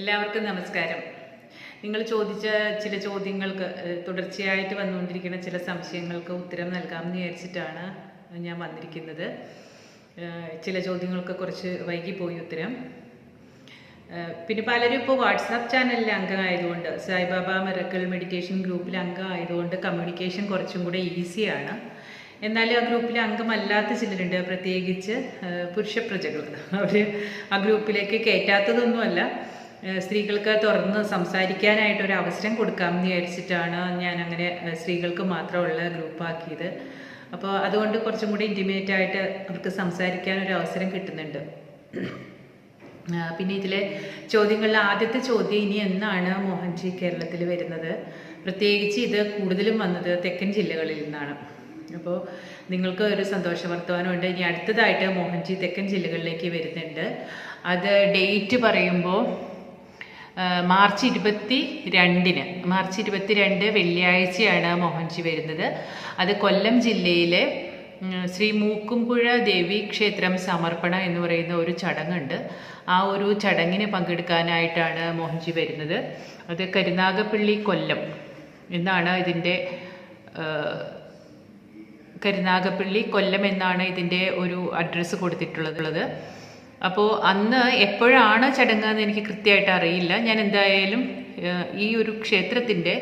എല്ലാവർക്കും നമസ്കാരം. നിങ്ങൾ ചോദിച്ച ചില ചോദ്യങ്ങൾക്ക് തുടർച്ചയായിട്ട് വന്നുകൊണ്ടിരിക്കുന്ന ചില സംശയങ്ങൾക്ക് ഉത്തരം നൽകാമെന്ന് വിചാരിച്ചിട്ടാണ് ഞാൻ വന്നിരിക്കുന്നത്. ചില ചോദ്യങ്ങൾക്ക് കുറച്ച് വൈകിപ്പോയി ഉത്തരം. പിന്നെ പലരും ഇപ്പോൾ വാട്സാപ്പ് ചാനലിൽ അംഗമായതുകൊണ്ട് സായിബാബ മെറക്കൽ മെഡിറ്റേഷൻ ഗ്രൂപ്പിൽ അംഗമായതുകൊണ്ട് കമ്മ്യൂണിക്കേഷൻ കുറച്ചും കൂടെ ഈസിയാണ്. എന്നാലും ആ ഗ്രൂപ്പിൽ അംഗമല്ലാത്ത ചിലരുണ്ട്. പ്രത്യേകിച്ച് പുരുഷപ്രജകൾ. പുരുഷ പ്രജകൾ അവർ ആ ഗ്രൂപ്പിലേക്ക് കയറ്റാത്തതൊന്നുമല്ല. സ്ത്രീകൾക്ക് തുറന്ന് സംസാരിക്കാനായിട്ട് ഒരു അവസരം കൊടുക്കാമെന്ന് വിചാരിച്ചിട്ടാണ് ഞാൻ അങ്ങനെ സ്ത്രീകൾക്ക് മാത്രമുള്ള ഗ്രൂപ്പാക്കിയത്. അപ്പോൾ അതുകൊണ്ട് കുറച്ചും കൂടി ഇന്റിമേറ്റ് ആയിട്ട് അവർക്ക് സംസാരിക്കാൻ ഒരു അവസരം കിട്ടുന്നുണ്ട്. പിന്നെ ഇതിലെ ചോദ്യങ്ങളിൽ ആദ്യത്തെ ചോദ്യം ഇനി എന്നാണ് മോഹൻജി കേരളത്തിൽ വരുന്നത്? പ്രത്യേകിച്ച് ഇത് കൂടുതലും വന്നത് തെക്കൻ ജില്ലകളിൽ നിന്നാണ്. അപ്പോൾ നിങ്ങൾക്ക് ഒരു സന്തോഷ വർത്തമാനമുണ്ട് ഇനി അടുത്തതായിട്ട് മോഹൻജി തെക്കൻ ജില്ലകളിലേക്ക് വരുന്നുണ്ട്. അത് ഡേറ്റ് പറയുമ്പോൾ മാർച്ച് ഇരുപത്തി രണ്ടിന്. മാർച്ച് ഇരുപത്തി രണ്ട് വെള്ളിയാഴ്ചയാണ് മോഹൻജി വരുന്നത്. അത് കൊല്ലം ജില്ലയിലെ ശ്രീ മൂക്കുംപുഴ ദേവി ക്ഷേത്രം സമർപ്പണം എന്ന് പറയുന്ന ഒരു ചടങ്ങുണ്ട്. ആ ഒരു ചടങ്ങിന് പങ്കെടുക്കാനായിട്ടാണ് മോഹൻജി വരുന്നത്. അത് കരുനാഗപ്പള്ളി കൊല്ലം എന്നാണ് ഇതിന്റെ കരുനാഗപ്പള്ളി കൊല്ലം എന്നാണ് ഇതിന്റെ ഒരു അഡ്രസ്സ് കൊടുത്തിട്ടുള്ളത്. അപ്പോൾ അന്ന് എപ്പോഴാണ് ചടങ്ങ് എന്ന് എനിക്ക് കൃത്യമായിട്ട് അറിയില്ല. ഞാൻ എന്തായാലും ഈ ഒരു ക്ഷേത്രത്തിന്റെ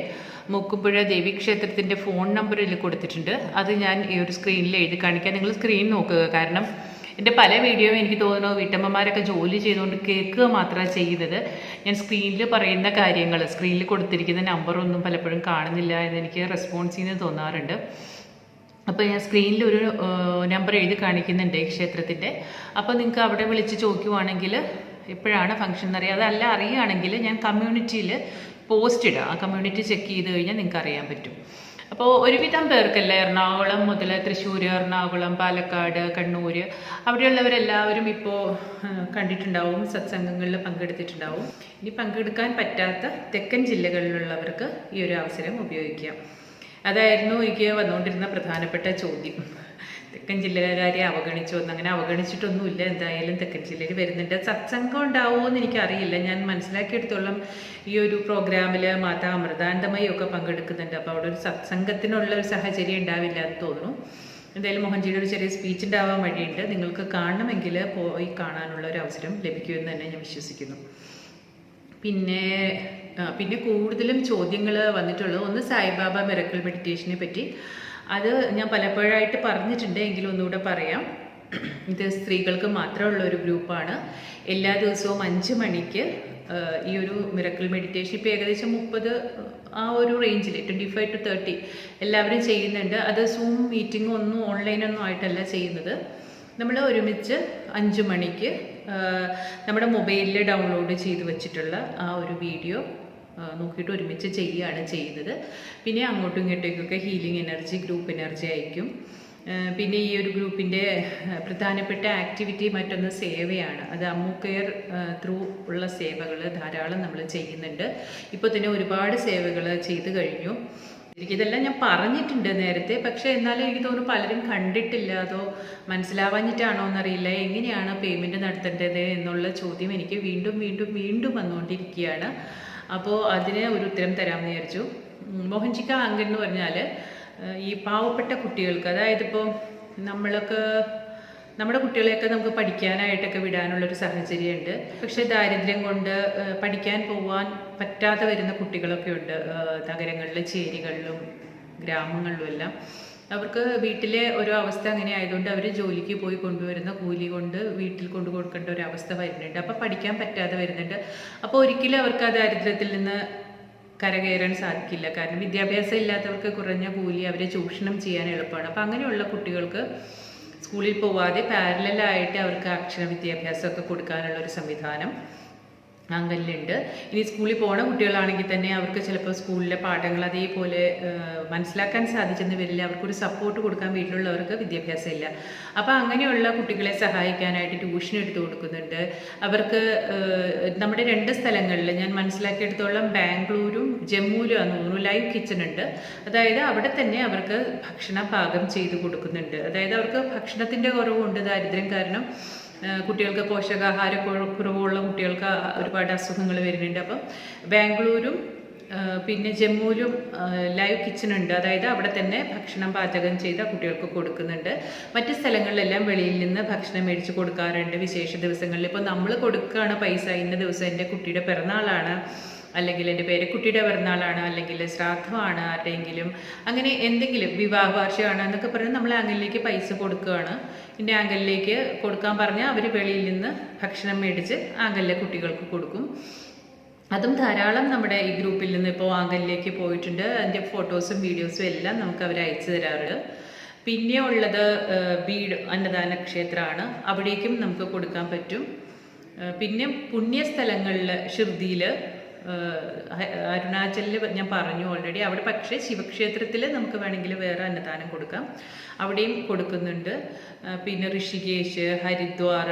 ദേവി ക്ഷേത്രത്തിന്റെ ഫോൺ നമ്പർ ഇതിൽ കൊടുത്തിട്ടുണ്ട്. അത് ഞാൻ ഈ ഒരു സ്ക്രീനിൽ എഴുതി കാണിക്കാം. നിങ്ങൾ സ്ക്രീൻ നോക്കുക. കാരണം എന്റെ പല വീഡിയോയും എനിക്ക് തോന്നുന്നു വീട്ടമ്മമാരൊക്കെ ജോലി ചെയ്തുകൊണ്ട് കേൾക്കുക മാത്രമാണ് ചെയ്യുന്നത്. ഞാൻ സ്ക്രീനിൽ പറയുന്ന കാര്യങ്ങൾ സ്ക്രീനിൽ കൊടുത്തിരിക്കുന്ന നമ്പറൊന്നും പലപ്പോഴും കാണുന്നില്ല എന്ന് എനിക്ക് റെസ്പോൺസിൽ നിന്ന് തോന്നാറുണ്ട്. അപ്പോൾ ഞാൻ സ്ക്രീനിൽ ഒരു നമ്പർ എഴുതി കാണിക്കുന്നുണ്ട് ക്ഷേത്രത്തിന്റെ അപ്പോൾ നിങ്ങൾക്ക് അവിടെ വിളിച്ച് ചോദിക്കുവാണെങ്കിൽ എപ്പോഴാണ് ഫംഗ്ഷൻ എന്നറിയാം അതല്ല അറിയുകയാണെങ്കിൽ ഞാൻ കമ്മ്യൂണിറ്റിയിൽ പോസ്റ്റ് ഇടാം. ആ കമ്മ്യൂണിറ്റി ചെക്ക് ചെയ്ത് കഴിഞ്ഞാൽ നിങ്ങൾക്ക് അറിയാൻ പറ്റും. അപ്പോൾ ഒരുവിധം പേർക്കല്ല എറണാകുളം മുതൽ തൃശ്ശൂർ എറണാകുളം പാലക്കാട് കണ്ണൂർ അവിടെയുള്ളവരെല്ലാവരും ഇപ്പോൾ കണ്ടിട്ടുണ്ടാവും സത്സംഗങ്ങളിൽ പങ്കെടുത്തിട്ടുണ്ടാവും. ഇനി പങ്കെടുക്കാൻ പറ്റാത്ത തെക്കൻ ജില്ലകളിലുള്ളവർക്ക് ഈ ഒരു അവസരം ഉപയോഗിക്കാം. അതായിരുന്നു എനിക്ക് വന്നുകൊണ്ടിരുന്ന പ്രധാനപ്പെട്ട ചോദ്യം. തെക്കൻ ജില്ലക്കാരെ അവഗണിച്ചോ എന്ന്. അങ്ങനെ അവഗണിച്ചിട്ടൊന്നുമില്ല. എന്തായാലും തെക്കൻ ജില്ലയിൽ വരുന്നുണ്ട്. സത്സംഗം ഉണ്ടാവുമോ എന്ന് എനിക്കറിയില്ല. ഞാൻ മനസ്സിലാക്കിയെടുത്തോളം ഈ ഒരു പ്രോഗ്രാമിൽ മാതാ അമൃതാനന്ദമയി ഒക്കെ പങ്കെടുക്കുന്നുണ്ട്. അപ്പോൾ അവിടെ ഒരു സത്സംഗത്തിനുള്ള ഒരു സാഹചര്യം ഉണ്ടാവില്ല എന്ന് തോന്നുന്നു. എന്തായാലും മോഹൻജിയുടെ ഒരു ചെറിയ സ്പീച്ച് ഉണ്ടാവാൻ വഴിയുണ്ട്. നിങ്ങൾക്ക് കാണണമെങ്കിൽ പോയി കാണാനുള്ള ഒരു അവസരം ലഭിക്കുമെന്ന് തന്നെ ഞാൻ വിശ്വസിക്കുന്നു. പിന്നെ പിന്നെ കൂടുതലും ചോദ്യങ്ങൾ വന്നിട്ടുള്ളത് ഒന്ന് സായിബാബ മിറക്കിൾ മെഡിറ്റേഷനെ പറ്റി. അത് ഞാൻ പലപ്പോഴായിട്ട് പറഞ്ഞിട്ടുണ്ട് എങ്കിലും ഒന്നുകൂടെ പറയാം. ഇത് സ്ത്രീകൾക്ക് മാത്രമുള്ള ഒരു ഗ്രൂപ്പാണ്. എല്ലാ ദിവസവും അഞ്ച് മണിക്ക് ഈ ഒരു മിറക്കിൾ മെഡിറ്റേഷൻ ഇപ്പോൾ ഏകദേശം മുപ്പത് ആ ഒരു റേഞ്ചിൽ ട്വന്റി ഫൈവ് ടു തേർട്ടി എല്ലാവരും ചെയ്യുന്നുണ്ട്. അത് സൂം മീറ്റിംഗ് ഒന്നും ഓൺലൈനൊന്നും ആയിട്ടല്ല ചെയ്യുന്നത്. നമ്മൾ ഒരുമിച്ച് അഞ്ച് മണിക്ക് നമ്മുടെ മൊബൈലിൽ ഡൗൺലോഡ് ചെയ്ത് വെച്ചിട്ടുള്ള ആ ഒരു വീഡിയോ നോക്കിയിട്ട് ഒരുമിച്ച് ചെയ്യുകയാണ് ചെയ്യുന്നത് പിന്നെ അങ്ങോട്ടും ഇങ്ങോട്ടേക്കൊക്കെ ഹീലിംഗ് എനർജി ഗ്രൂപ്പ് എനർജി അയക്കും പിന്നെ ഈ ഒരു ഗ്രൂപ്പിന്റെ പ്രധാനപ്പെട്ട ആക്ടിവിറ്റി മറ്റൊന്ന് സേവയാണ്. അത് അമ്മു കെയർ ത്രൂ ഉള്ള സേവകൾ ധാരാളം നമ്മൾ ചെയ്യുന്നുണ്ട്. ഇപ്പോൾ തന്നെ ഒരുപാട് സേവകൾ ചെയ്തു കഴിഞ്ഞു. എനിക്കിതെല്ലാം ഞാൻ പറഞ്ഞിട്ടുണ്ട് നേരത്തെ പക്ഷേ എന്നാലും എനിക്ക് തോന്നുന്നു പലരും കണ്ടിട്ടില്ല. അതോ മനസ്സിലാവാഞ്ഞിട്ടാണോ എന്നറിയില്ല. എങ്ങനെയാണ് പേയ്മെന്റ് നടത്തേണ്ടത് എന്നുള്ള ചോദ്യം എനിക്ക് വീണ്ടും വീണ്ടും വീണ്ടും വന്നുകൊണ്ടിരിക്കുകയാണ്. അപ്പോൾ അതിന് ഒരു ഉത്തരം തരാമെന്ന് വിചാരിച്ചു. മോഹൻജിക്ക അങ്കൻ എന്ന് പറഞ്ഞാൽ ഈ പാവപ്പെട്ട കുട്ടികൾക്ക് അതായത് ഇപ്പോൾ നമ്മളൊക്കെ നമ്മുടെ കുട്ടികളെയൊക്കെ നമുക്ക് പഠിക്കാനായിട്ടൊക്കെ വിടാനുള്ളൊരു സാഹചര്യമുണ്ട്. പക്ഷേ ദാരിദ്ര്യം കൊണ്ട് പഠിക്കാൻ പോവാൻ പറ്റാതെ വരുന്ന കുട്ടികളൊക്കെ ഉണ്ട് നഗരങ്ങളിലെ ചേരികളിലും ഗ്രാമങ്ങളിലും എല്ലാം. അവർക്ക് വീട്ടിലെ ഒരു അവസ്ഥ അങ്ങനെ ആയതുകൊണ്ട് അവർ ജോലിക്ക് പോയി കൊണ്ടുവരുന്ന കൂലി കൊണ്ട് വീട്ടിൽ കൊണ്ടു കൊടുക്കേണ്ട ഒരു അവസ്ഥ വരുന്നുണ്ട്. അപ്പോൾ പഠിക്കാൻ പറ്റാതെ വരുന്നുണ്ട്. അപ്പോൾ ഒരിക്കലും അവർക്ക് ആ ദാരിദ്ര്യത്തിൽ നിന്ന് കരകയറാൻ സാധിക്കില്ല. കാരണം വിദ്യാഭ്യാസം ഇല്ലാത്തവർക്ക് കുറഞ്ഞ കൂലി അവരെ ചൂഷണം ചെയ്യാൻ എളുപ്പമാണ്. അപ്പം അങ്ങനെയുള്ള കുട്ടികൾക്ക് സ്കൂളിൽ പോവാതെ പാരലായിട്ട് അവർക്ക് അക്ഷര വിദ്യാഭ്യാസമൊക്കെ കൊടുക്കാനുള്ള ഒരു സംവിധാനം അങ്കലിലുണ്ട്. ഇനി സ്കൂളിൽ പോണ കുട്ടികളാണെങ്കിൽ തന്നെ അവർക്ക് ചിലപ്പോൾ സ്കൂളിലെ പാഠങ്ങൾ അതേപോലെ മനസ്സിലാക്കാൻ സാധിച്ചെന്ന് വരില്ല. അവർക്കൊരു സപ്പോർട്ട് കൊടുക്കാൻ വീട്ടിലുള്ളവർക്ക് വിദ്യാഭ്യാസം ഇല്ല അപ്പോൾ അങ്ങനെയുള്ള കുട്ടികളെ സഹായിക്കാനായിട്ട് ട്യൂഷൻ എടുത്തു കൊടുക്കുന്നുണ്ട്. അവർക്ക് നമ്മുടെ രണ്ട് സ്ഥലങ്ങളിൽ ഞാൻ മനസ്സിലാക്കിയെടുത്തോളം ബാംഗ്ലൂരും ജമ്മുവിലും ആണ് തോന്നുന്നു ലൈവ് കിച്ചൺ ഉണ്ട്. അതായത് അവിടെ തന്നെ അവർക്ക് ഭക്ഷണം പാകം ചെയ്ത് കൊടുക്കുന്നുണ്ട്. അതായത് അവർക്ക് ഭക്ഷണത്തിന്റെ കുറവുണ്ട് ദാരിദ്ര്യം കാരണം. കുട്ടികൾക്ക് പോഷകാഹാര കുറവുള്ള കുട്ടികൾക്ക് ഒരുപാട് അസുഖങ്ങൾ വരുന്നുണ്ട്. അപ്പം ബാംഗ്ലൂരും പിന്നെ ജമ്മുവിലും ലൈവ് കിച്ചൺ ഉണ്ട് അതായത് അവിടെ തന്നെ ഭക്ഷണം പാചകം ചെയ്ത് കുട്ടികൾക്ക് കൊടുക്കുന്നുണ്ട്. മറ്റ് സ്ഥലങ്ങളിലെല്ലാം വെളിയിൽ നിന്ന് ഭക്ഷണം മേടിച്ച് കൊടുക്കാറുണ്ട് വിശേഷ ദിവസങ്ങളിൽ. ഇപ്പോൾ നമ്മൾ കൊടുക്കുകയാണ് പൈസ. ഇന്ന ദിവസം എന്റെ കുട്ടിയുടെ പിറന്നാളാണ്. അല്ലെങ്കിൽ എന്റെ പേര് കുട്ടിയുടെ പിറന്നാളാണ് അല്ലെങ്കിൽ ശ്രാദ്ധമാണ് ആരുടെയെങ്കിലും. അങ്ങനെ എന്തെങ്കിലും വിവാഹ വാർഷികമാണ് എന്നൊക്കെ പറഞ്ഞ് നമ്മൾ ആംഗലിലേക്ക് പൈസ കൊടുക്കുകയാണ്. എന്റെ ആംഗലിലേക്ക് കൊടുക്കാൻ പറഞ്ഞാൽ അവർ വെളിയിൽ നിന്ന് ഭക്ഷണം മേടിച്ച് ആങ്കലിലെ കുട്ടികൾക്ക് കൊടുക്കും. അതും ധാരാളം നമ്മുടെ ഈ ഗ്രൂപ്പിൽ നിന്ന് ഇപ്പോൾ ആംഗലിലേക്ക് പോയിട്ടുണ്ട്. അതിന്റെ ഫോട്ടോസും വീഡിയോസും എല്ലാം നമുക്ക് അവർ അയച്ചു തരാറുണ്ട് പിന്നെ ഉള്ളത് ബീഡ് അന്നദാന ക്ഷേത്രമാണ്. അവിടേക്കും നമുക്ക് കൊടുക്കാൻ പറ്റും. പിന്നെ പുണ്യസ്ഥലങ്ങളിൽ ഷിർദിയിൽ അരുണാചലിൽ ഞാൻ പറഞ്ഞു ഓൾറെഡി അവിടെ പക്ഷേ ശിവക്ഷേത്രത്തിൽ നമുക്ക് വേണമെങ്കിൽ വേറെ അന്നദാനം കൊടുക്കാം. അവിടെയും കൊടുക്കുന്നുണ്ട്. പിന്നെ ഋഷികേശ് ഹരിദ്വാർ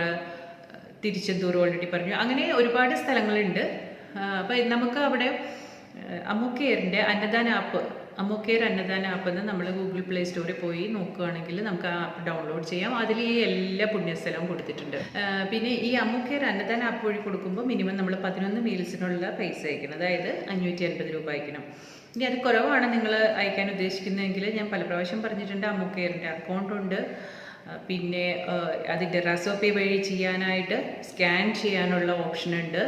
തിരുച്ചെന്തൂർ ഓൾറെഡി പറഞ്ഞു. അങ്ങനെ ഒരുപാട് സ്ഥലങ്ങളുണ്ട്. അപ്പം നമുക്ക് അവിടെ അമ്മുക്കേറിന്റെ അന്നദാന ആപ്പ് അമ്മുക്കെയർ അന്നദാന ആപ്പ് എന്ന് നമ്മൾ ഗൂഗിൾ പ്ലേ സ്റ്റോറിൽ പോയി നോക്കുകയാണെങ്കിൽ നമുക്ക് ആ ആപ്പ് ഡൗൺലോഡ് ചെയ്യാം. അതിൽ ഈ എല്ലാ പുണ്യസ്ഥലവും കൊടുത്തിട്ടുണ്ട്. പിന്നെ ഈ അമ്മുക്കെയർ അന്നദാന ആപ്പ് വഴി കൊടുക്കുമ്പോൾ മിനിമം നമ്മൾ പതിനൊന്ന് മീൽസിനുള്ള പൈസ അയക്കണം. അതായത് അഞ്ഞൂറ്റി അൻപത് രൂപ അയക്കണം. ഇനി അത് കുറവാണ് നിങ്ങൾ അയക്കാൻ ഉദ്ദേശിക്കുന്നതെങ്കിൽ ഞാൻ പല പ്രാവശ്യം പറഞ്ഞിട്ടുണ്ട് അമ്മുക്കെയറിന്റെ അക്കൗണ്ട് ഉണ്ട്. പിന്നെ അതിന്റെ റസോ പേ വഴി ചെയ്യാനായിട്ട് സ്കാൻ ചെയ്യാനുള്ള ഓപ്ഷൻ ഉണ്ട്.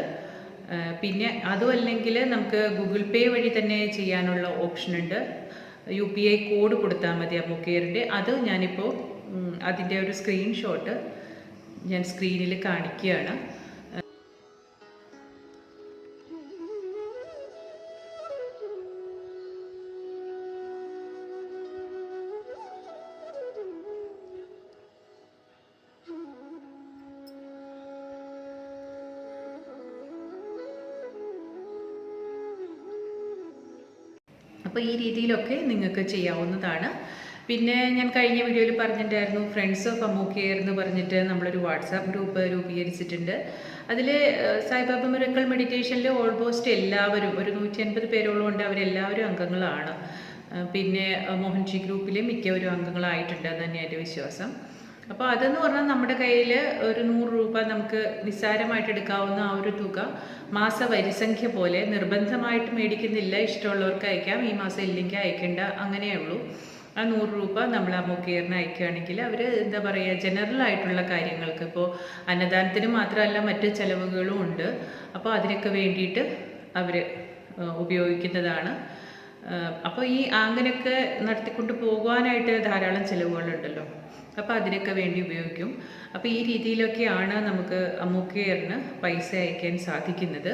പിന്നെ അതും അല്ലെങ്കിൽ നമുക്ക് ഗൂഗിൾ പേ വഴി തന്നെ ചെയ്യാനുള്ള ഓപ്ഷൻ ഉണ്ട് യു പി ഐ കോഡ് കൊടുത്താൽ മതി ആ അബുക്കെയറിന്റെ അത് ഞാനിപ്പോൾ അതിന്റെ ഒരു സ്ക്രീൻഷോട്ട് ഞാൻ സ്ക്രീനിൽ കാണിക്കുകയാണ്. രീതിയിലൊക്കെ നിങ്ങൾക്ക് ചെയ്യാവുന്നതാണ്. പിന്നെ ഞാൻ കഴിഞ്ഞ വീഡിയോയിൽ പറഞ്ഞിട്ടുണ്ടായിരുന്നു ഫ്രണ്ട്സ് ഓഫ് അമ്മു എന്ന് പറഞ്ഞിട്ട് നമ്മളൊരു വാട്സാപ്പ് ഗ്രൂപ്പ് രൂപീകരിച്ചിട്ടുണ്ട്. അതിൽ സായിബാബ മിറക്കൾ മെഡിറ്റേഷനിൽ ഓൾമോസ്റ്റ് എല്ലാവരും ഒരു നൂറ്റി അൻപത് പേരോളം ഉണ്ട് അവരെല്ലാവരും അംഗങ്ങളാണ്. പിന്നെ മോഹൻജി ഗ്രൂപ്പിലെ മിക്കവരും അംഗങ്ങളായിട്ടുണ്ട് തന്നെയാണ് എന്റെ വിശ്വാസം. അപ്പോൾ അതെന്ന് പറഞ്ഞാൽ നമ്മുടെ കയ്യിൽ ഒരു നൂറ് രൂപ നമുക്ക് നിസ്സാരമായിട്ട് എടുക്കാവുന്ന ആ ഒരു തുക മാസ വരിസംഖ്യ പോലെ നിർബന്ധമായിട്ട് മേടിക്കുന്നില്ല ഇഷ്ടമുള്ളവർക്ക് അയക്കാം. ഈ മാസം ഇല്ലെങ്കിൽ അയക്കേണ്ട അങ്ങനെയേ ഉള്ളൂ. ആ നൂറ് രൂപ നമ്മൾ ആ മുഖേറിന് അയക്കുകയാണെങ്കിൽ അവർ എന്താ പറയുക ജനറൽ ആയിട്ടുള്ള കാര്യങ്ങൾക്ക് ഇപ്പോൾ അന്നദാനത്തിന് മാത്രമല്ല മറ്റ് ചിലവുകളും ഉണ്ട്. അപ്പോൾ അതിനൊക്കെ വേണ്ടിയിട്ട് അവർ ഉപയോഗിക്കുന്നതാണ്. അപ്പോൾ ഈ അങ്ങനെയൊക്കെ നടത്തിക്കൊണ്ട് പോകുവാനായിട്ട് ധാരാളം ചിലവുകളുണ്ടല്ലോ. അപ്പോൾ അതിനൊക്കെ വേണ്ടി ഉപയോഗിക്കും. അപ്പോൾ ഈ രീതിയിലൊക്കെയാണ് നമുക്ക് അമ്മൂക്കയറിന് പൈസ അയക്കാൻ സാധിക്കുന്നത്.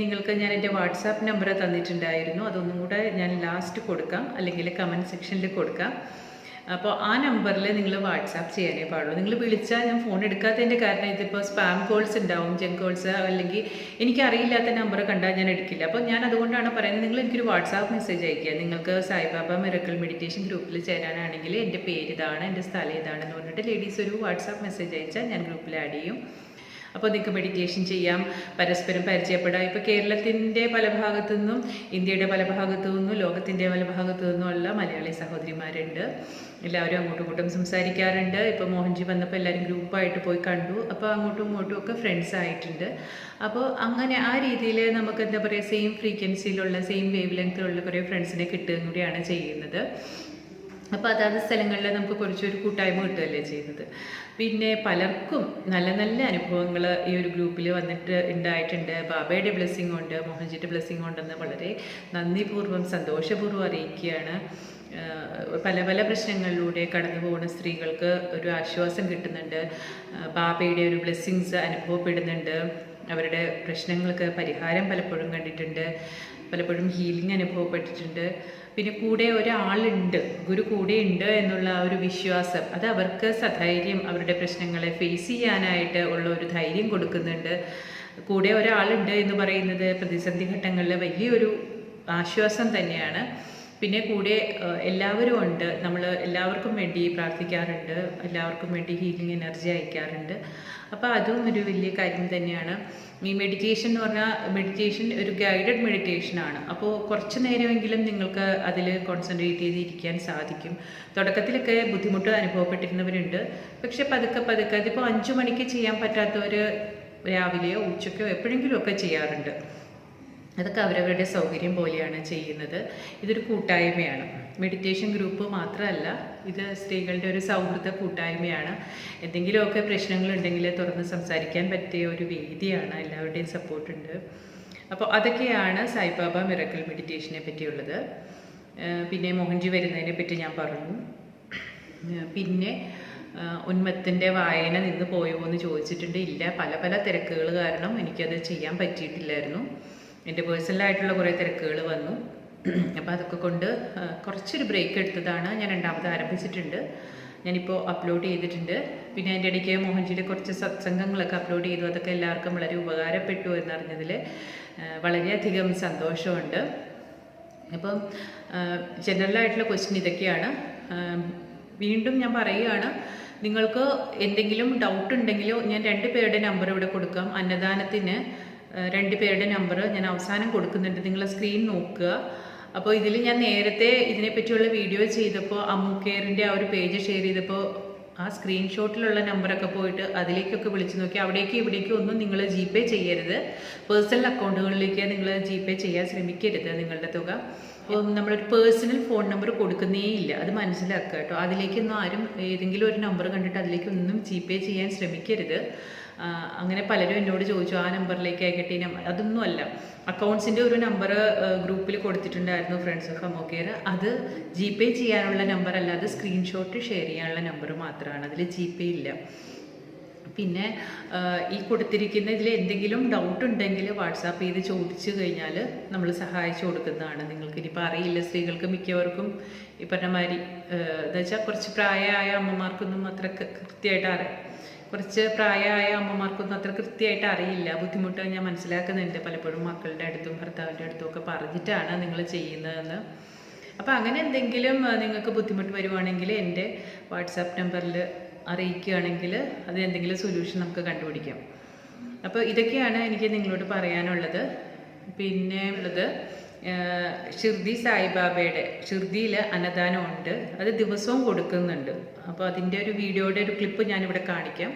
നിങ്ങൾക്ക് ഞാൻ എന്റെ വാട്സാപ്പ് നമ്പർ തന്നിട്ടുണ്ടായിരുന്നു. അതൊന്നും കൂടെ ഞാൻ ലാസ്റ്റ് കൊടുക്കാം. അല്ലെങ്കിൽ കമന്റ് സെക്ഷനിൽ കൊടുക്കാം. അപ്പോൾ ആ നമ്പറിൽ നിങ്ങൾ വാട്സാപ്പ് ചെയ്യാനേ പാടുള്ളൂ. നിങ്ങൾ വിളിച്ചാൽ ഞാൻ ഫോൺ എടുക്കാത്തതിന്റെ കാരണം ഇതിപ്പോൾ സ്പാം കോൾസ് ഉണ്ടാവും ജങ്ക് കോൾസ് അല്ലെങ്കിൽ എനിക്കറിയില്ലാത്ത നമ്പർ കണ്ടാൽ ഞാൻ എടുക്കില്ല. അപ്പോൾ ഞാൻ അതുകൊണ്ടാണ് പറയുന്നത് നിങ്ങൾ എനിക്കൊരു വാട്സാപ്പ് മെസ്സേജ് അയക്കുക നിങ്ങൾക്ക് സായിബാബ മിറക്കൽ മെഡിറ്റേഷൻ ഗ്രൂപ്പിൽ ചേരാനാണെങ്കിൽ എന്റെ പേര് ഇതാണ് എന്റെ സ്ഥലം ഇതാണെന്ന് പറഞ്ഞിട്ട് ലേഡീസ് ഒരു വാട്സാപ്പ് മെസ്സേജ് അയച്ചാൽ ഞാൻ ഗ്രൂപ്പിൽ ആഡ് ചെയ്യും. അപ്പോൾ നിങ്ങൾക്ക് മെഡിറ്റേഷൻ ചെയ്യാം പരസ്പരം പരിചയപ്പെടാം. ഇപ്പോൾ കേരളത്തിന്റെ പല ഭാഗത്തു നിന്നും ഇന്ത്യയുടെ പല ഭാഗത്തു നിന്നും ലോകത്തിന്റെ പല ഭാഗത്തു നിന്നുമുള്ള മലയാളി സഹോദരിമാരുണ്ട്. എല്ലാവരും അങ്ങോട്ടും ഇങ്ങോട്ടും സംസാരിക്കാറുണ്ട്. ഇപ്പോൾ മോഹൻജി വന്നപ്പോൾ എല്ലാവരും ഗ്രൂപ്പായിട്ട് പോയി കണ്ടു. അപ്പോൾ അങ്ങോട്ടും ഇങ്ങോട്ടും ഒക്കെ ഫ്രണ്ട്സ് ആയിട്ടുണ്ട്. അപ്പോൾ അങ്ങനെ ആ രീതിയിൽ നമുക്ക് എന്താ പറയുക സെയിം ഫ്രീക്വൻസിയിലുള്ള സെയിം വേവ് ലെങ്ത്തിലുള്ള കുറേ ഫ്രണ്ട്സിനെ കിട്ടുകയും കൂടിയാണ് ചെയ്യുന്നത്. അപ്പോൾ അതാത് സ്ഥലങ്ങളിൽ നമുക്ക് കുറച്ചൊരു കൂട്ടായ്മ കിട്ടുകയല്ലേ ചെയ്യുന്നത്. പിന്നെ പലർക്കും നല്ല നല്ല അനുഭവങ്ങൾ ഈ ഒരു ഗ്രൂപ്പിൽ വന്നിട്ട് ഉണ്ടായിട്ടുണ്ട് ബാബയുടെ ബ്ലെസ്സിങ് ഉണ്ട് മോഹൻജിയുടെ ബ്ലെസ്സിങ് ഉണ്ടെന്ന് വളരെ നന്ദിപൂർവം സന്തോഷപൂർവം അറിയിക്കുകയാണ്. പല പല പ്രശ്നങ്ങളിലൂടെ കടന്നു പോകുന്ന സ്ത്രീകൾക്ക് ഒരു ആശ്വാസം കിട്ടുന്നുണ്ട്. ബാബയുടെ ഒരു ബ്ലെസ്സിങ്സ് അനുഭവപ്പെടുന്നുണ്ട്. അവരുടെ പ്രശ്നങ്ങൾക്ക് പരിഹാരം പലപ്പോഴും കണ്ടിട്ടുണ്ട്. പലപ്പോഴും ഹീലിംഗ് അനുഭവപ്പെട്ടിട്ടുണ്ട്. പിന്നെ കൂടെ ഒരാളുണ്ട് ഗുരു കൂടെ ഉണ്ട് എന്നുള്ള ആ ഒരു വിശ്വാസം അത് അവർക്ക് സധൈര്യം അവരുടെ പ്രശ്നങ്ങളെ ഫേസ് ചെയ്യാനായിട്ട് ഉള്ള ഒരു ധൈര്യം കൊടുക്കുന്നുണ്ട്. കൂടെ ഒരാളുണ്ട് എന്ന് പറയുന്നത് പ്രതിസന്ധി ഘട്ടങ്ങളിൽ വലിയൊരു ആശ്വാസം തന്നെയാണ്. പിന്നെ കൂടെ എല്ലാവരും ഉണ്ട്. നമ്മൾ എല്ലാവർക്കും വേണ്ടി പ്രാർത്ഥിക്കാറുണ്ട്. എല്ലാവർക്കും വേണ്ടി ഹീലിംഗ് എനർജി അയക്കാറുണ്ട്. അപ്പോൾ അതും ഒരു വലിയ കാര്യം തന്നെയാണ്. ഈ മെഡിറ്റേഷൻ എന്ന് പറഞ്ഞാൽ മെഡിറ്റേഷൻ ഒരു ഗൈഡഡ് മെഡിറ്റേഷൻ ആണ്. അപ്പോൾ കുറച്ച് നേരമെങ്കിലും നിങ്ങൾക്ക് അതിൽ കോൺസെൻട്രേറ്റ് ചെയ്തിരിക്കാൻ സാധിക്കും. തുടക്കത്തിലൊക്കെ ബുദ്ധിമുട്ട് അനുഭവപ്പെട്ടിരുന്നവരുണ്ട്. പക്ഷെ പതുക്കെ പതുക്കെ അതിപ്പോൾ അഞ്ചു മണിക്ക് ചെയ്യാൻ പറ്റാത്തവർ രാവിലെയോ ഉച്ചയ്ക്കോ എപ്പോഴെങ്കിലും ഒക്കെ ചെയ്യാറുണ്ട്. അതൊക്കെ അവരവരുടെ സൗകര്യം പോലെയാണ് ചെയ്യുന്നത്. ഇതൊരു കൂട്ടായ്മയാണ്. മെഡിറ്റേഷൻ ഗ്രൂപ്പ് മാത്രമല്ല ഇത് സ്ത്രീകളുടെ ഒരു സൗഹൃദ കൂട്ടായ്മയാണ്. എന്തെങ്കിലുമൊക്കെ പ്രശ്നങ്ങളുണ്ടെങ്കിൽ തുറന്ന് സംസാരിക്കാൻ പറ്റിയ ഒരു വേദിയാണ്. എല്ലാവരുടെയും സപ്പോർട്ടുണ്ട് അപ്പോൾ അതൊക്കെയാണ് സായിബാബ മിറക്കൽ മെഡിറ്റേഷനെ പറ്റിയുള്ളത്. പിന്നെ മോഹൻജി വരുന്നതിനെ പറ്റി ഞാൻ പറഞ്ഞു. പിന്നെ ഉന്മത്തിന്റെ വായന നിന്ന് പോയോ എന്ന് ചോദിച്ചിട്ടുണ്ട്. ഇല്ല പല പല തിരക്കുകൾ കാരണം എനിക്കത് ചെയ്യാൻ പറ്റിയിട്ടില്ലായിരുന്നു. എന്റെ പേഴ്സണലായിട്ടുള്ള കുറേ തിരക്കുകൾ വന്നു. അപ്പോൾ അതൊക്കെ കൊണ്ട് കുറച്ചൊരു ബ്രേക്ക് എടുത്തതാണ്. ഞാൻ രണ്ടാമത് ആരംഭിച്ചിട്ടുണ്ട്. ഞാനിപ്പോൾ അപ്ലോഡ് ചെയ്തിട്ടുണ്ട്. പിന്നെ അതിന്റെ ഇടയ്ക്ക് മോഹൻജിയുടെ കുറച്ച് സത്സംഗങ്ങളൊക്കെ അപ്ലോഡ് ചെയ്തു. അതൊക്കെ എല്ലാവർക്കും വളരെ ഉപകാരപ്പെട്ടു എന്നറിഞ്ഞതിൽ വളരെയധികം സന്തോഷമുണ്ട്. അപ്പം ജനറലായിട്ടുള്ള ക്വസ്റ്റ്യൻ ഇതൊക്കെയാണ്. വീണ്ടും ഞാൻ പറയുകയാണ് നിങ്ങൾക്ക് എന്തെങ്കിലും ഡൗട്ട് ഉണ്ടെങ്കിലോ ഞാൻ രണ്ട് പേരുടെ നമ്പർ ഇവിടെ കൊടുക്കാം. അന്നദാനത്തിന് രണ്ട് പേരുടെ നമ്പർ ഞാൻ അവസാനം കൊടുക്കുന്നുണ്ട്. നിങ്ങൾ സ്ക്രീൻ നോക്കുക. അപ്പോൾ ഇതിൽ ഞാൻ നേരത്തെ ഇതിനെപ്പറ്റിയുള്ള വീഡിയോ ചെയ്തപ്പോൾ അമ്മു കെയറിന്റെ ആ ഒരു പേജ് ഷെയർ ചെയ്തപ്പോൾ ആ സ്ക്രീൻഷോട്ടിലുള്ള നമ്പറൊക്കെ പോയിട്ട് അതിലേക്കൊക്കെ വിളിച്ചു നോക്കി. അവിടേക്ക് ഇവിടേക്ക് ഒന്നും നിങ്ങൾ ജി പേ ചെയ്യരുത് പേഴ്സണൽ അക്കൗണ്ടുകളിലേക്ക് നിങ്ങൾ ജി പേ ചെയ്യാൻ ശ്രമിക്കരുത് നിങ്ങളുടെ തുക. അപ്പോൾ നമ്മളൊരു പേഴ്സണൽ ഫോൺ നമ്പർ കൊടുക്കുന്നേ ഇല്ല. അത് മനസ്സിലാക്കുക കേട്ടോ. അതിലേക്കൊന്നും ആരും ഏതെങ്കിലും ഒരു നമ്പർ കണ്ടിട്ട് അതിലേക്കൊന്നും ജി പേ ചെയ്യാൻ ശ്രമിക്കരുത്. അങ്ങനെ പലരും എന്നോട് ചോദിച്ചു ആ നമ്പറിലേക്ക് അയക്കട്ടെ? ഈ നമ്പർ അതൊന്നും അല്ല. അക്കൗണ്ട്സിന്റെ ഒരു നമ്പർ ഗ്രൂപ്പിൽ കൊടുത്തിട്ടുണ്ടായിരുന്നു ഫ്രണ്ട്സ് ഓഫ് അമോക്കെയർ അത് ജി പേ ചെയ്യാനുള്ള നമ്പർ അല്ല അത് സ്ക്രീൻഷോട്ട് ഷെയർ ചെയ്യാനുള്ള നമ്പർ മാത്രമാണ്. അതിൽ ജി പേ ഇല്ല. പിന്നെ ഈ കൊടുത്തിരിക്കുന്ന ഇതിൽ എന്തെങ്കിലും ഡൗട്ട് ഉണ്ടെങ്കിൽ വാട്സാപ്പ് ചെയ്ത് ചോദിച്ചു കഴിഞ്ഞാൽ നമ്മൾ സഹായിച്ചു കൊടുക്കുന്നതാണ്. നിങ്ങൾക്ക് ഇനിയിപ്പോൾ അറിയില്ല സ്ത്രീകൾക്ക് മിക്കവർക്കും ഈ പറഞ്ഞ മാതിരി എന്താ വെച്ചാൽ കുറച്ച് പ്രായമായ അമ്മമാർക്കൊന്നും അത്ര കൃത്യമായിട്ട് അറിയാം. കുറച്ച് പ്രായമായ അമ്മമാർക്കൊന്നും അത്ര കൃത്യമായിട്ട് അറിയില്ല. ബുദ്ധിമുട്ട് ഞാൻ മനസ്സിലാക്കുന്നുണ്ട്. പലപ്പോഴും മക്കളുടെ അടുത്തും ഭർത്താവിന്റെ അടുത്തും ഒക്കെ പറഞ്ഞിട്ടാണ് നിങ്ങൾ ചെയ്യുന്നതെന്ന്. അപ്പോൾ അങ്ങനെ എന്തെങ്കിലും നിങ്ങൾക്ക് ബുദ്ധിമുട്ട് വരുവാണെങ്കിൽ എന്റെ വാട്സാപ്പ് നമ്പറിൽ അറിയിക്കുകയാണെങ്കിൽ അത് എന്തെങ്കിലും സൊല്യൂഷൻ നമുക്ക് കണ്ടുപിടിക്കാം. അപ്പോൾ ഇതൊക്കെയാണ് എനിക്ക് നിങ്ങളോട് പറയാനുള്ളത്. പിന്നെ ഉള്ളത് ഷിർദി സായിബാബയുടെ ഷിർദിയിൽ അന്നദാനമുണ്ട്. അത് ദിവസവും കൊടുക്കുന്നുണ്ട്. അപ്പോൾ അതിന്റെ ഒരു വീഡിയോയുടെ ഒരു ക്ലിപ്പ് ഞാനിവിടെ കാണിക്കാം.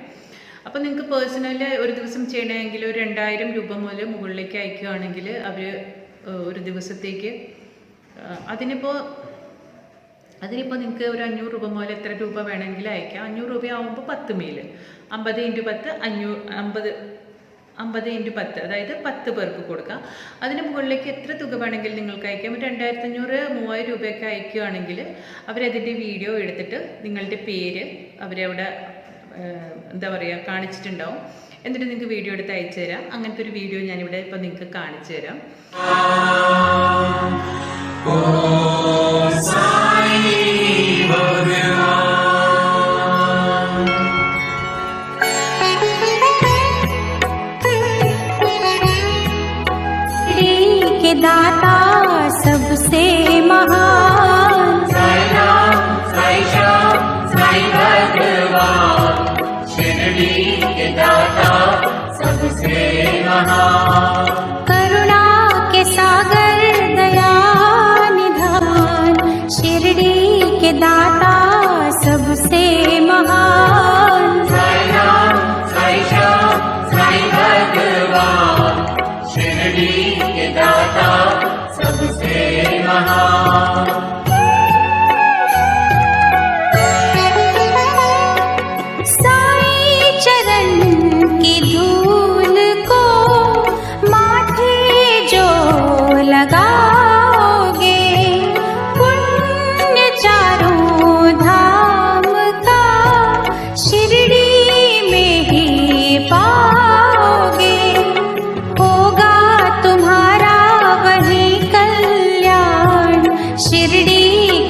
അപ്പോൾ നിങ്ങൾക്ക് പേഴ്സണലി ഒരു ദിവസം ചെയ്യണമെങ്കിൽ ഒരു രണ്ടായിരം രൂപ മുതൽ മുകളിലേക്ക് അയക്കുകയാണെങ്കിൽ അവർ ഒരു ദിവസത്തേക്ക് അതിനിപ്പോൾ അതിനിപ്പോൾ നിങ്ങൾക്ക് ഒരു അഞ്ഞൂറ് രൂപ മുതൽ എത്ര രൂപ വേണമെങ്കിലും അയക്കാം. അഞ്ഞൂറ് രൂപയാകുമ്പോൾ പത്ത് മെയിൽ അമ്പത് ഇന്റു പത്ത് അഞ്ഞൂറ് അമ്പത് അമ്പത് ഇന്റു പത്ത് അതായത് പത്ത് പേർക്ക് കൊടുക്കാം. അതിന് മുകളിലേക്ക് എത്ര തുക വേണമെങ്കിലും നിങ്ങൾക്ക് അയക്കാം. ഒരു രണ്ടായിരത്തി അഞ്ഞൂറ് മൂവായിരം രൂപയൊക്കെ അയക്കുകയാണെങ്കിൽ അവരതിന്റെ വീഡിയോ എടുത്തിട്ട് നിങ്ങളുടെ പേര് അവരവിടെ എന്താ പറയുക കാണിച്ചിട്ടുണ്ടാവും. എന്നിട്ട് നിങ്ങൾക്ക് വീഡിയോ എടുത്ത് അയച്ചു തരാം. അങ്ങനത്തെ ഒരു വീഡിയോ ഞാനിവിടെ ഇപ്പോൾ നിങ്ങൾക്ക് കാണിച്ചു തരാം.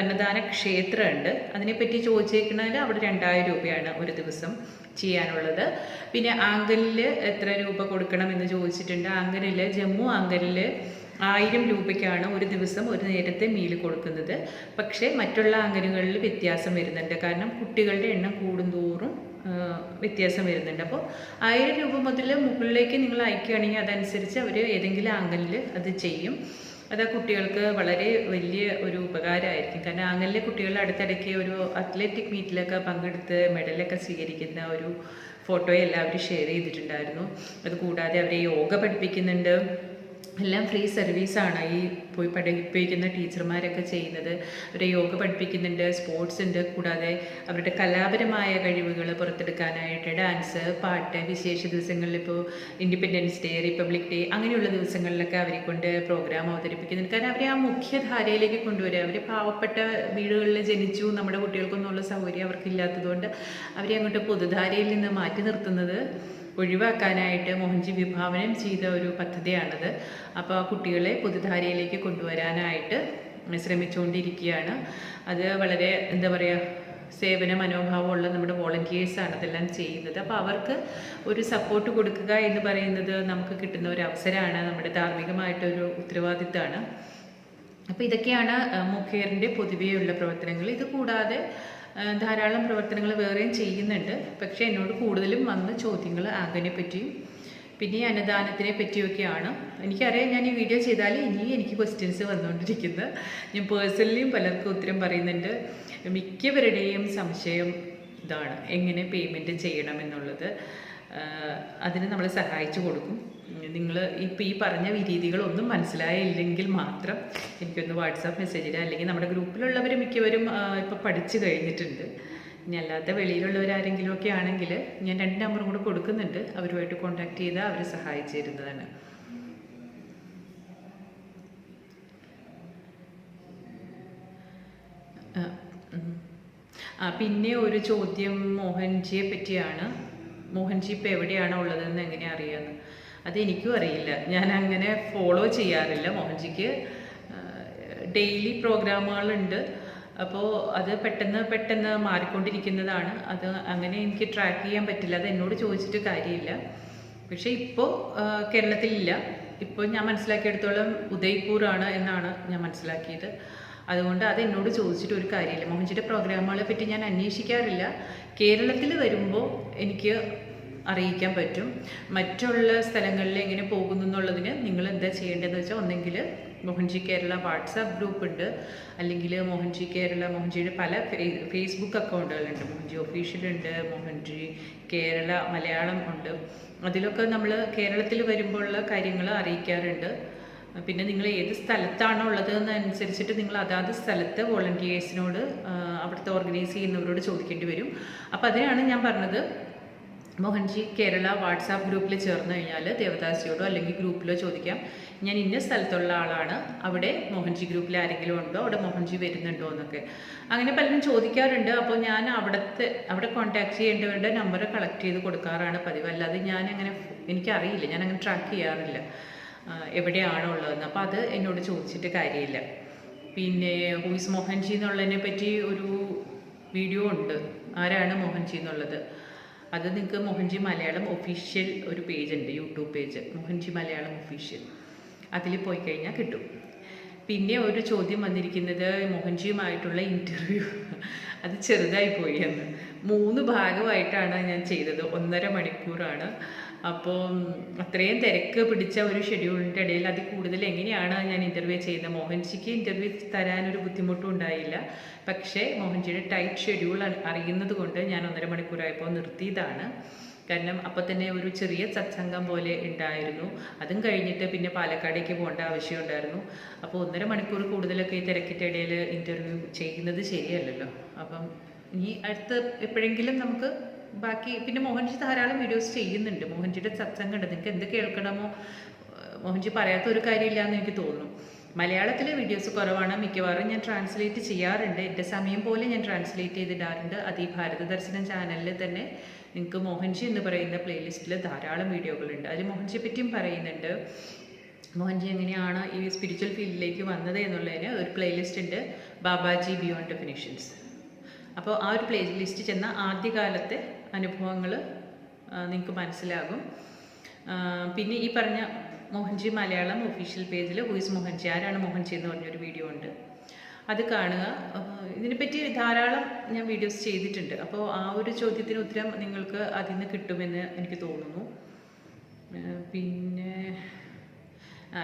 അന്നദാന ക്ഷേത്രമുണ്ട് അതിനെപ്പറ്റി ചോദിച്ചേക്കണതിൽ അവിടെ രണ്ടായിരം രൂപയാണ് ഒരു ദിവസം ചെയ്യാനുള്ളത്. പിന്നെ ആങ്കലിൽ എത്ര രൂപ കൊടുക്കണം എന്ന് ചോദിച്ചിട്ടുണ്ട്. ആങ്കലിൽ ജമ്മു ആങ്കലിൽ ആയിരം രൂപയ്ക്കാണ് ഒരു ദിവസം ഒരു നേരത്തെ മീൽ കൊടുക്കുന്നത്. പക്ഷേ മറ്റുള്ള ആങ്കലുകളിൽ വ്യത്യാസം വരുന്നുണ്ട്. കാരണം കുട്ടികളുടെ എണ്ണം കൂടുന്തോറും വ്യത്യാസം വരുന്നുണ്ട്. അപ്പോൾ ആയിരം രൂപ മുതൽ മുകളിലേക്ക് നിങ്ങൾ അയക്കുകയാണെങ്കിൽ അതനുസരിച്ച് അവർ ഏതെങ്കിലും ആങ്കലിൽ അത് ചെയ്യും. അത് ആ കുട്ടികൾക്ക് വളരെ വലിയ ഒരു ഉപകാരമായിരിക്കും. കാരണം അങ്ങനെ കുട്ടികൾ അടുത്തിടയ്ക്ക് ഒരു അത്ലറ്റിക് മീറ്റിലൊക്കെ പങ്കെടുത്ത് മെഡലൊക്കെ സ്വീകരിക്കുന്ന ഒരു ഫോട്ടോ എല്ലാവരും ഷെയർ ചെയ്തിട്ടുണ്ടായിരുന്നു. അതുകൂടാതെ അവരെ യോഗ പഠിപ്പിക്കുന്നുണ്ട്. എല്ലാം ഫ്രീ സർവീസാണ് ഈ പോയി പഠിപ്പിക്കുന്ന ടീച്ചർമാരൊക്കെ ചെയ്യുന്നത്. അവരെ യോഗ പഠിപ്പിക്കുന്നുണ്ട് സ്പോർട്സ് ഉണ്ട്. കൂടാതെ അവരുടെ കലാപരമായ കഴിവുകൾ പുറത്തെടുക്കാനായിട്ട് ഡാൻസ് പാട്ട് വിശേഷ ദിവസങ്ങളിൽ ഇപ്പോൾ ഇൻഡിപെൻഡൻസ് ഡേ റിപ്പബ്ലിക് ഡേ അങ്ങനെയുള്ള ദിവസങ്ങളിലൊക്കെ അവരെ കൊണ്ട് പ്രോഗ്രാം അവതരിപ്പിക്കുന്നുണ്ട്. കാരണം അവരെ ആ മുഖ്യധാരയിലേക്ക് കൊണ്ടുവരിക അവർ പാവപ്പെട്ട വീടുകളിൽ ജനിച്ചു നമ്മുടെ കുട്ടികൾക്കൊന്നുള്ള സൗകര്യം അവർക്കില്ലാത്തതുകൊണ്ട് അവരെ അങ്ങോട്ട് പൊതുധാരയിൽ നിന്ന് മാറ്റി നിർത്തുന്നത് ഒഴിവാക്കാനായിട്ട് മോഹൻജി വിഭാവനം ചെയ്ത ഒരു പദ്ധതിയാണത്. അപ്പോൾ കുട്ടികളെ പുതുധാരയിലേക്ക് കൊണ്ടുവരാനായിട്ട് ശ്രമിച്ചുകൊണ്ടിരിക്കുകയാണ്. അത് വളരെ എന്താ പറയുക സേവന മനോഭാവമുള്ള നമ്മുടെ വോളണ്ടിയേഴ്സാണ് അതെല്ലാം ചെയ്യുന്നത്. അപ്പോൾ അവർക്ക് ഒരു സപ്പോർട്ട് കൊടുക്കുക എന്ന് പറയുന്നത് നമുക്ക് കിട്ടുന്ന ഒരു അവസരമാണ് നമ്മുടെ ധാർമ്മികമായിട്ടൊരു ഉത്തരവാദിത്തമാണ് അപ്പോൾ ഇതൊക്കെയാണ് മുഖേറിന്റെ പൊതുവെയുള്ള പ്രവർത്തനങ്ങൾ. ഇത് കൂടാതെ ധാരാളം പ്രവർത്തനങ്ങൾ വേറെയും ചെയ്യുന്നുണ്ട്. പക്ഷേ എന്നോട് കൂടുതലും വന്ന ചോദ്യങ്ങൾ ആകനെ പറ്റിയും പിന്നെ ഈ അന്നദാനത്തിനെ പറ്റിയൊക്കെയാണ് എനിക്കറിയാം ഞാൻ ഈ വീഡിയോ ചെയ്താൽ ഇനിയും എനിക്ക് ക്വസ്റ്റ്യൻസ് വന്നുകൊണ്ടിരിക്കുന്നത് ഞാൻ പേഴ്സണലിയും പലർക്കും ഉത്തരം പറയുന്നുണ്ട്. മിക്കവരുടെയും സംശയം ഇതാണ്. എങ്ങനെ പേയ്മെന്റ് ചെയ്യണം എന്നുള്ളത്. അതിന് നമ്മൾ സഹായിച്ചു കൊടുക്കും. നിങ്ങൾ ഇപ്പോൾ ഈ പറഞ്ഞ രീതികളൊന്നും മനസ്സിലായില്ലെങ്കിൽ മാത്രം എനിക്കൊന്ന് വാട്സാപ്പ് മെസ്സേജിൽ അല്ലെങ്കിൽ നമ്മുടെ ഗ്രൂപ്പിലുള്ളവർ മിക്കവരും ഇപ്പോൾ പഠിച്ചു കഴിഞ്ഞിട്ടുണ്ട്. ഇനി അല്ലാത്ത വെളിയിലുള്ളവരാരെങ്കിലുമൊക്കെ ആണെങ്കിൽ ഞാൻ രണ്ട് നമ്പറും കൂടെ കൊടുക്കുന്നുണ്ട്. അവരുമായിട്ട് കോൺടാക്ട് ചെയ്താൽ അവരെ സഹായിച്ചു തരുന്നതാണ് ആ, പിന്നെ ഒരു ചോദ്യം മോഹൻജിയെ പറ്റിയാണ്. മോഹൻജി ഇപ്പം എവിടെയാണോ ഉള്ളതെന്ന് എങ്ങനെ അറിയാമെന്ന് അതെനിക്കും അറിയില്ല. ഞാൻ അങ്ങനെ ഫോളോ ചെയ്യാറില്ല മോഹൻജിക്ക്. ഡെയിലി പ്രോഗ്രാമുകളുണ്ട് അപ്പോൾ അത് പെട്ടെന്ന് പെട്ടെന്ന് മാറിക്കൊണ്ടിരിക്കുന്നതാണ്. അത് അങ്ങനെ എനിക്ക് ട്രാക്ക് ചെയ്യാൻ പറ്റില്ല. അത് എന്നോട് ചോദിച്ചിട്ട് കാര്യമില്ല. പക്ഷേ ഇപ്പോൾ കേരളത്തിലില്ല. ഇപ്പോൾ ഞാൻ മനസ്സിലാക്കിയെടുത്തോളം ഉദയ്പൂറാണ് എന്നാണ് ഞാൻ മനസ്സിലാക്കിയത്. അതുകൊണ്ട് അത് എന്നോട് ചോദിച്ചിട്ട് ഒരു കാര്യമില്ല. മോഹൻജിയുടെ പ്രോഗ്രാമുകളെ പറ്റി ഞാൻ അന്വേഷിക്കാറില്ല. കേരളത്തിൽ വരുമ്പോൾ എനിക്ക് അറിയിക്കാൻ പറ്റും. മറ്റുള്ള സ്ഥലങ്ങളിൽ എങ്ങനെ പോകുന്നു എന്നുള്ളതിന് നിങ്ങൾ എന്താ ചെയ്യേണ്ടതെന്ന് വെച്ചാൽ ഒന്നെങ്കിൽ മോഹൻജി കേരള വാട്സാപ്പ് ഗ്രൂപ്പ് ഉണ്ട് അല്ലെങ്കിൽ മോഹൻജി കേരള മോഹൻജിയുടെ പല ഫേസ്ബുക്ക് അക്കൗണ്ടുകളുണ്ട്. മോഹൻജി ഒഫീഷ്യൽ ഉണ്ട് മോഹൻജി കേരള മലയാളം ഉണ്ട്. അതിലൊക്കെ നമ്മൾ കേരളത്തിൽ വരുമ്പോഴുള്ള കാര്യങ്ങൾ അറിയിക്കാറുണ്ട്. പിന്നെ നിങ്ങൾ ഏത് സ്ഥലത്താണോ ഉള്ളത് എന്നനുസരിച്ചിട്ട് നിങ്ങൾ അതാത് സ്ഥലത്ത് വോളണ്ടിയേഴ്സിനോട് അവിടുത്തെ ഓർഗനൈസ് ചെയ്യുന്നവരോട് ചോദിക്കേണ്ടി വരും. അപ്പോൾ അതിനാണ് ഞാൻ പറഞ്ഞത് മോഹൻജി കേരള വാട്സാപ്പ് ഗ്രൂപ്പിൽ ചേർന്ന് കഴിഞ്ഞാൽ ദേവദാസിയോടോ അല്ലെങ്കിൽ ഗ്രൂപ്പിലോ ചോദിക്കാം. ഞാൻ ഇന്ന സ്ഥലത്തുള്ള ആളാണ്. അവിടെ മോഹൻജി ഗ്രൂപ്പിൽ ആരെങ്കിലും ഉണ്ടോ? അവിടെ മോഹൻജി വരുന്നുണ്ടോ എന്നൊക്കെ. അങ്ങനെ പലരും ചോദിക്കാറുണ്ട്. അപ്പോൾ ഞാൻ അവിടുത്തെ അവിടെ കോൺടാക്ട് ചെയ്യേണ്ടവരുടെ നമ്പർ കളക്ട് ചെയ്ത് കൊടുക്കാറാണ് പതിവ്. അല്ലാതെ ഞാൻ അങ്ങനെ എനിക്കറിയില്ല. ഞാൻ അങ്ങനെ ട്രാക്ക് ചെയ്യാറില്ല. എവിടെയാണോ ഉള്ളതെന്ന്. അപ്പോൾ അത് എന്നോട് ചോദിച്ചിട്ട് കാര്യമില്ല. പിന്നെ ഹൂയിസ് മോഹൻജി എന്നുള്ളതിനെ പറ്റി ഒരു വീഡിയോ ഉണ്ട്. ആരാണ് മോഹൻജി എന്നുള്ളത്? അത് നിങ്ങൾക്ക് മോഹൻജി മലയാളം ഒഫീഷ്യൽ ഒരു പേജ് ഉണ്ട് YouTube page Mohanji Malayalam official അതിൽ പോയി കഴിഞ്ഞാൽ കിട്ടും. പിന്നെ ഒരു ചോദ്യം വന്നിരിക്കുന്നത് മോഹൻജിയുമായിട്ടുള്ള ഇന്റർവ്യൂ അത് ചെറുതായി പോയി എന്ന്. മൂന്ന് ഭാഗമായിട്ടാണ് ഞാൻ ചെയ്തത്. ഒന്നര മണിക്കൂറാണ്. അപ്പോൾ അത്രയും തിരക്ക് പിടിച്ച ഒരു ഷെഡ്യൂളിന്റെ ഇടയിൽ അതിൽ കൂടുതൽ എങ്ങനെയാണ് ഞാൻ ഇന്റർവ്യൂ ചെയ്യുന്നത്? മോഹൻജിക്ക് ഇന്റർവ്യൂ തരാനൊരു ബുദ്ധിമുട്ടും ഉണ്ടായില്ല. പക്ഷേ മോഹൻജിയുടെ ടൈറ്റ് ഷെഡ്യൂൾ അറിയുന്നത് കൊണ്ട് ഞാൻ ഒന്നര മണിക്കൂറായപ്പോൾ നിർത്തിയതാണ്. കാരണം അപ്പോൾ തന്നെ ഒരു ചെറിയ സത്സംഗം പോലെ ഉണ്ടായിരുന്നു. അതും കഴിഞ്ഞിട്ട് പിന്നെ പാലക്കാടേക്ക് പോകേണ്ട ആവശ്യമുണ്ടായിരുന്നു അപ്പോൾ ഒന്നര മണിക്കൂർ കൂടുതലൊക്കെ ഈ തിരക്കിന്റെ ഇടയിൽ ഇന്റർവ്യൂ ചെയ്യുന്നത് ശരിയല്ലല്ലോ. അപ്പം ഇനി അടുത്ത് എപ്പോഴെങ്കിലും നമുക്ക് ബാക്കി പിന്നെ മോഹൻജി ധാരാളം വീഡിയോസ് ചെയ്യുന്നുണ്ട്. മോഹൻജിയുടെ സത്സംഗം ഉണ്ട് നിങ്ങൾക്ക് എന്ത് കേൾക്കണമോ മോഹൻജി പറയാത്ത ഒരു കാര്യമില്ല എന്ന് എനിക്ക് തോന്നുന്നു. മലയാളത്തിലെ വീഡിയോസ് കുറവാണ്. മിക്കവാറും ഞാൻ ട്രാൻസ്ലേറ്റ് ചെയ്യാറുണ്ട്. എന്റെ സമയം പോലെ ഞാൻ ട്രാൻസ്ലേറ്റ് ചെയ്തിടാറുണ്ട്. അത് ഈ ഭാരത ദർശനം ചാനലിൽ തന്നെ നിങ്ങൾക്ക് മോഹൻജി എന്ന് പറയുന്ന പ്ലേലിസ്റ്റിൽ ധാരാളം വീഡിയോകളുണ്ട് അതിൽ മോഹൻജിയെ പറ്റിയും പറയുന്നുണ്ട്. മോഹൻജി എങ്ങനെയാണ് ഈ സ്പിരിച്വൽ ഫീൽഡിലേക്ക് വന്നത് എന്നുള്ളതിന് ഒരു പ്ലേലിസ്റ്റ് ഉണ്ട്. ബാബാജി ബിയോണ്ട് ഡെഫിനിഷൻസ് അപ്പോൾ ആ ഒരു പ്ലേ ലിസ്റ്റ് ചെന്ന ആദ്യകാലത്തെ അനുഭവങ്ങൾ നിങ്ങൾക്ക് മനസ്സിലാകും. പിന്നെ ഈ പറഞ്ഞ മോഹൻജി മലയാളം ഒഫീഷ്യൽ പേജിൽ ഹൂയിസ് മോഹൻജി ആരാണ് മോഹൻജി എന്ന് പറഞ്ഞൊരു വീഡിയോ ഉണ്ട്. അത് കാണുക. ഇതിനെപ്പറ്റി ധാരാളം ഞാൻ വീഡിയോസ് ചെയ്തിട്ടുണ്ട്. അപ്പോൾ ആ ഒരു ചോദ്യത്തിന് ഉത്തരം നിങ്ങൾക്ക് അതിൽ നിന്ന് കിട്ടുമെന്ന് എനിക്ക് തോന്നുന്നു. പിന്നെ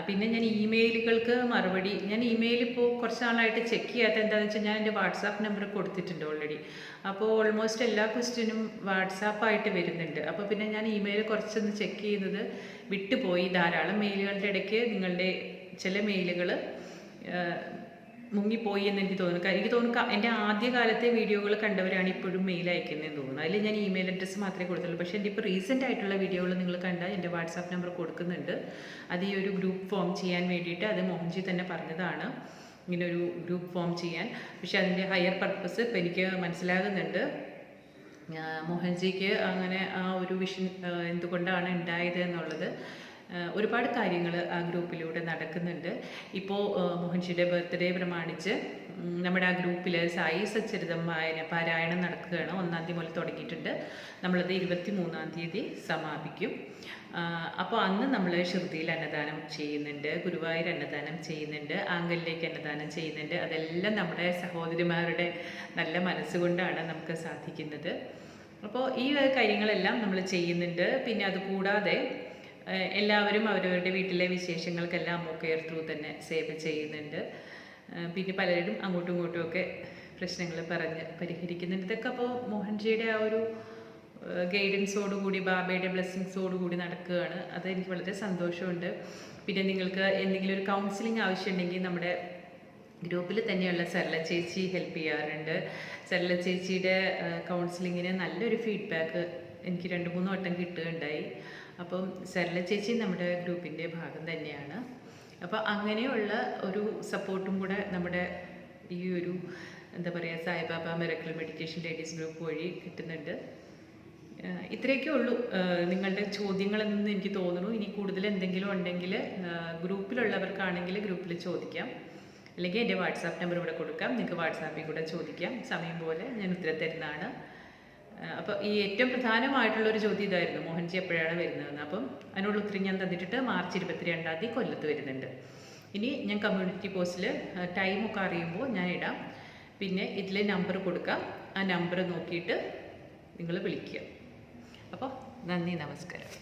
പിന്നെ ഞാൻ ഇമെയിലുകൾക്ക് മറുപടി ഞാൻ ഇമെയിൽ ഇപ്പോൾ കുറച്ച് നാളായിട്ട് ചെക്ക് ചെയ്യാത്ത എന്താണെന്ന് വെച്ചാൽ ഞാൻ എന്റെ വാട്സാപ്പ് നമ്പർ കൊടുത്തിട്ടുണ്ട് ഓൾറെഡി അപ്പോൾ ഓൾമോസ്റ്റ് എല്ലാ ക്വസ്റ്റ്യനും വാട്സാപ്പായിട്ട് വരുന്നുണ്ട്. അപ്പോൾ പിന്നെ ഞാൻ ഇമെയിൽ കുറച്ചൊന്ന് ചെക്ക് ചെയ്യുന്നത് വിട്ടുപോയി ധാരാളം മെയിലുകളുടെ ഇടയ്ക്ക് നിങ്ങളുടെ ചില മെയിലുകൾ മുങ്ങിപ്പോയി എന്ന് എനിക്ക് തോന്നുന്നു. കാര്യം എനിക്ക് തോന്നുന്നു എന്റെ ആദ്യകാലത്തെ വീഡിയോകൾ കണ്ടവരാണ് ഇപ്പോഴും മെയിൽ അയക്കുന്നതെന്ന് തോന്നുന്നു. അതിൽ ഞാൻ ഇമെയിൽ അഡ്രസ്സ് മാത്രമേ കൊടുത്തുള്ളൂ. പക്ഷേ എന്റെ ഇപ്പോൾ റീസെന്റ് ആയിട്ടുള്ള വീഡിയോകൾ നിങ്ങൾ കണ്ടാൽ എന്റെ വാട്സാപ്പ് നമ്പർ കൊടുക്കുന്നുണ്ട്. അത് ഈ ഒരു ഗ്രൂപ്പ് ഫോം ചെയ്യാൻ വേണ്ടിയിട്ട് അത് മോഹൻജി തന്നെ പറഞ്ഞതാണ്. ഇങ്ങനെ ഒരു ഗ്രൂപ്പ് ഫോം ചെയ്യാൻ. പക്ഷേ അതിന്റെ ഹയർ പർപ്പസ് ഇപ്പം എനിക്ക് മനസ്സിലാകുന്നുണ്ട്. മോഹൻജിക്ക് അങ്ങനെ ആ ഒരു വിഷൻ എന്തുകൊണ്ടാണ് ഉണ്ടായത് എന്നുള്ളത്. ഒരുപാട് കാര്യങ്ങൾ ആ ഗ്രൂപ്പിലൂടെ നടക്കുന്നുണ്ട്. ഇപ്പോൾ മോഹൻജിയുടെ ബർത്ത്ഡേ പ്രമാണിച്ച് നമ്മുടെ ആ ഗ്രൂപ്പിൽ സായി സച്ചരിതം വായന പാരായണം നടക്കുകയാണ്. ഒന്നാം തീയതി മുതൽ തുടങ്ങിയിട്ടുണ്ട്. നമ്മളത് ഇരുപത്തി മൂന്നാം തീയതി സമാപിക്കും. അപ്പോൾ അന്ന് നമ്മൾ ഷിർദിയിൽ അന്നദാനം ചെയ്യുന്നുണ്ട്. ഗുരുവായൂർ അന്നദാനം ചെയ്യുന്നുണ്ട്. ആങ്കലിലേക്ക് അന്നദാനം ചെയ്യുന്നുണ്ട്. അതെല്ലാം നമ്മുടെ സഹോദരിമാരുടെ നല്ല മനസ്സുകൊണ്ടാണ് നമുക്ക് സാധിക്കുന്നത്. അപ്പോൾ ഈ കാര്യങ്ങളെല്ലാം നമ്മൾ ചെയ്യുന്നുണ്ട്. പിന്നെ അതുകൂടാതെ എല്ലാവരും അവരവരുടെ വീട്ടിലെ വിശേഷങ്ങൾക്കെല്ലാം അമ്മൂക്കെയർ കെയർ ത്രൂ തന്നെ സേവ് ചെയ്യുന്നുണ്ട്. പിന്നെ പലരും അങ്ങോട്ടും ഇങ്ങോട്ടും ഒക്കെ പ്രശ്നങ്ങൾ പറഞ്ഞ് പരിഹരിക്കുന്നുണ്ട്. ഇതൊക്കെ അപ്പോൾ മോഹൻജിയുടെ ആ ഒരു ഗൈഡൻസോടുകൂടി ബാബയുടെ ബ്ലെസ്സിങ്സോടുകൂടി നടക്കുകയാണ്. അത് എനിക്ക് വളരെ സന്തോഷമുണ്ട്. പിന്നെ നിങ്ങൾക്ക് എന്തെങ്കിലും ഒരു കൗൺസിലിംഗ് ആവശ്യമുണ്ടെങ്കിൽ നമ്മുടെ ഗ്രൂപ്പിൽ തന്നെയുള്ള സരള ചേച്ചി ഹെൽപ്പ് ചെയ്യാറുണ്ട്. സരള ചേച്ചിയുടെ കൗൺസിലിങ്ങിന് നല്ലൊരു ഫീഡ്ബാക്ക് എനിക്ക് രണ്ട് മൂന്ന് വട്ടം കിട്ടുകയുണ്ടായി. അപ്പം സരള ചേച്ചി നമ്മുടെ ഗ്രൂപ്പിന്റെ ഭാഗം തന്നെയാണ്. അപ്പോൾ അങ്ങനെയുള്ള ഒരു സപ്പോർട്ടും കൂടെ നമ്മുടെ ഈ ഒരു എന്താ പറയുക Saibaba miracle meditation ladies group വഴി കിട്ടുന്നുണ്ട്. ഇത്രയൊക്കെ ഉള്ളൂ. നിങ്ങളുടെ ചോദ്യങ്ങൾ നിന്ന് എനിക്ക് തോന്നുന്നു. ഇനി കൂടുതൽ എന്തെങ്കിലും ഉണ്ടെങ്കിൽ ഗ്രൂപ്പിലുള്ളവർക്കാണെങ്കിൽ ഗ്രൂപ്പിൽ ചോദിക്കാം. അല്ലെങ്കിൽ എന്റെ വാട്സാപ്പ് നമ്പർ ഇവിടെ കൊടുക്കാം. നിങ്ങൾക്ക് വാട്സാപ്പിൽ കൂടെ ചോദിക്കാം. സമയം പോലെ ഞാൻ ഉത്തരം തരുന്നതാണ്. അപ്പോൾ ഈ ഏറ്റവും പ്രധാനമായിട്ടുള്ള ഒരു ചോദ്യം ഇതായിരുന്നു. മോഹൻജി എപ്പോഴാണ് വരുന്നതെന്ന്. അപ്പം അതിനുള്ള ഉത്തരം ഞാൻ തന്നിട്ട് മാർച്ച് ഇരുപത്തിരണ്ടാം തീയതി കൊല്ലത്ത് വരുന്നുണ്ട്. ഇനി ഞാൻ കമ്മ്യൂണിറ്റി പോസ്റ്റിൽ ടൈമൊക്കെ അറിയുമ്പോൾ ഞാൻ ഇടാം. പിന്നെ ഇതിൽ നമ്പർ കൊടുക്കാം. ആ നമ്പർ നോക്കിയിട്ട് നിങ്ങൾ വിളിക്കുക. അപ്പോൾ നന്ദി നമസ്കാരം.